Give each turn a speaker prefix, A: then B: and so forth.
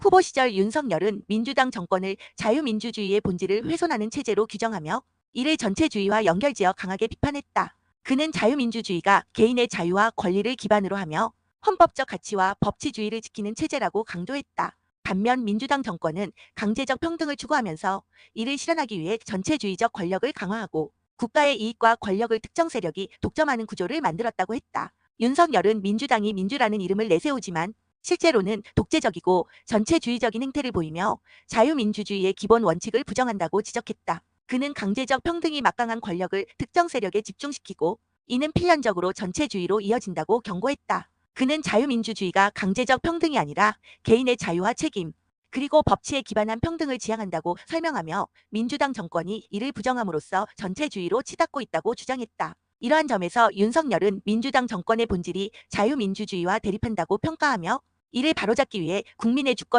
A: 후보 시절 윤석열은 민주당 정권을 자유민주주의의 본질을 훼손하는 체제로 규정하며 이를 전체주의와 연결지어 강하게 비판했다. 그는 자유민주주의가 개인의 자유와 권리를 기반으로 하며 헌법적 가치와 법치주의를 지키는 체제라고 강조했다. 반면 민주당 정권은 강제적 평등을 추구하면서 이를 실현하기 위해 전체주의적 권력을 강화하고 국가의 이익과 권력을 특정 세력이 독점하는 구조를 만들었다고 했다. 윤석열은 민주당이 민주라는 이름을 내세우지만 실제로는 독재적이고 전체주의적인 행태를 보이며 자유민주주의의 기본 원칙을 부정한다고 지적했다. 그는 강제적 평등이 막강한 권력을 특정 세력에 집중시키고 이는 필연적으로 전체주의로 이어진다고 경고했다. 그는 자유민주주의가 강제적 평등이 아니라 개인의 자유와 책임, 그리고 법치에 기반한 평등을 지향한다고 설명하며 민주당 정권이 이를 부정함으로써 전체주의로 치닫고 있다고 주장했다. 이러한 점에서 윤석열은 민주당 정권의 본질이 자유민주주의와 대립한다고 평가하며 이를 바로잡기 위해 국민의 주권을